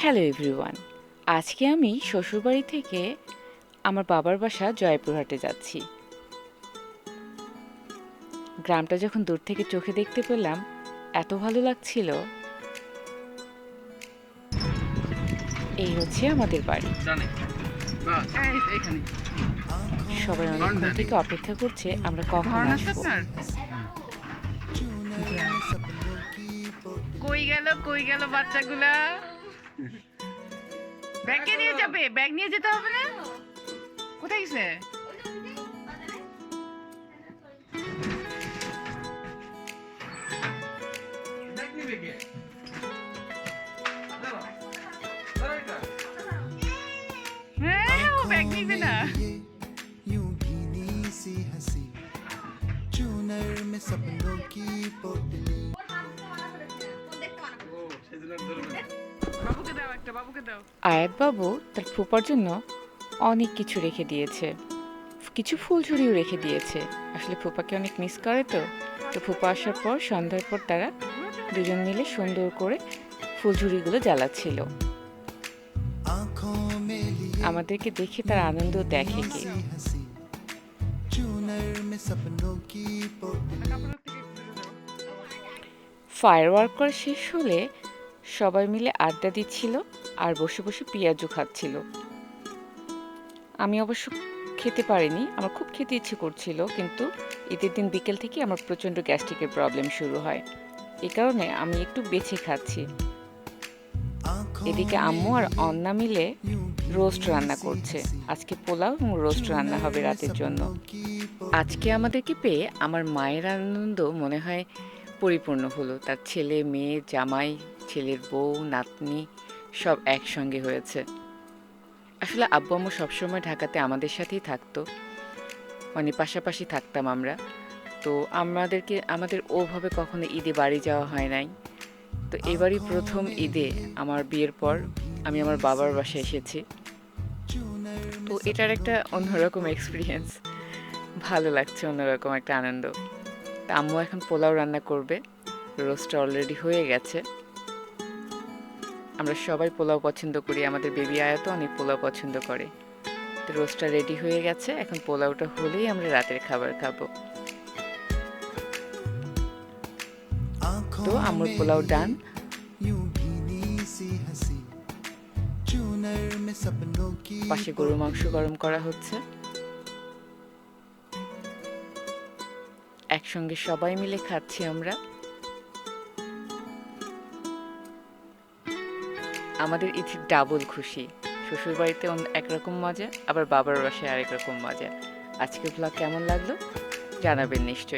Hello everyone আজকে আমি শ্বশুরবাড়ি থেকে আমার বাবার বাসা জয়পুরহাটে যাচ্ছি। গ্রামটা যখন দূর থেকে চোখে দেখতে পেলাম এত ভালো লাগছিল। এই হচ্ছে আমাদের বাড়ি। সবাই অনেকক্ষণ থেকে অপেক্ষা করছে আমরা কখন আসব? কই গেল কই গেল বাচ্চাগুলা? ব্যাগ কে নিয়ে যাবে ব্যাগ নিয়ে যেতে হবে না কোথায় গেছে হ্যাঁ ও ব্যাগ নিবে না यूं भीनी सी हंसी चूनर में सपनों की पोटली আয়াত বাবু তার ফুপার জন্য অনেক কিছু রেখে দিয়েছে। কিছু ফুল ফুলঝুরিও রেখে দিয়েছে। আসলে ফুপাকে অনেক মিস করে তো। তো ফুপা আসার পর সন্ধ্যার পর তারা দুজন মিলে সুন্দর করে ফুল ঝুড়িগুলো জ্বালাচ্ছিল। আমাদেরকে দেখে তার আনন্দ দেখে কে। ফায়ার ওয়ার্ক করা শেষ হলে সবাই মিলে আড্ডা দিচ্ছিল আর বসে বসে পেঁয়াজু খাচ্ছিল। আমি অবশ্য খেতে পারিনি, আমার খুব খেতে ইচ্ছে করছিল, কিন্তু ঈদের দিন বিকেল থেকে আমার প্রচণ্ড গ্যাস্ট্রিকের প্রবলেম শুরু হয়। এ কারণে আমি একটু বেছে খাচ্ছি। এদিকে আম্মু আর অন্না মিলে রোস্ট রান্না করছে। আজকে পোলাও এবং রোস্ট রান্না হবে রাতের জন্য। আজকে আমাদেরকে পেয়ে আমার মায়ের আনন্দ মনে হয় পরিপূর্ণ হলো। তার ছেলে, মেয়ে, জামাই ছেলের বউ, নাতনি সব একসঙ্গে হয়েছে। আসলে আব্বু আম্মু সবসময় ঢাকাতে আমাদের সাথেই থাকতো। মানে পাশাপাশি থাকতাম আমরা। তো আমাদেরকে, আমাদের ওভাবে কখনো ঈদে বাড়ি যাওয়া হয় নাই। তো এবারই প্রথম ঈদে আমার বিয়ের পর আমি আমার বাবার বাসায় এসেছি। তো এটার একটা অন্যরকম এক্সপিরিয়েন্স ভালো লাগছে অন্যরকম একটা আনন্দ। তা আম্মু এখন পোলাও রান্না করবে। রোস্টটা অলরেডি হয়ে গেছে। আমরা সবাই পোলাও পছন্দ করি আমাদের বেবি আয়াত অনেক পোলাও পছন্দ করে। তো রোস্টটা রেডি হয়ে গেছে এখন পোলাওটা হলেই আমরা রাতের খাবার খাব। তো আমার পোলাও ডান। পাশে গরুর মাংস গরম করা হচ্ছে। একসঙ্গে সবাই মিলে খাচ্ছি আমরা। আমাদের ইতি ডাবল খুশি। শ্বশুর বাড়িতে একরকম মজা, আবার বাবার বাসায় আরেক রকম মজা। আজকের ব্লগ কেমন লাগল? জানাবেন নিশ্চয়ই।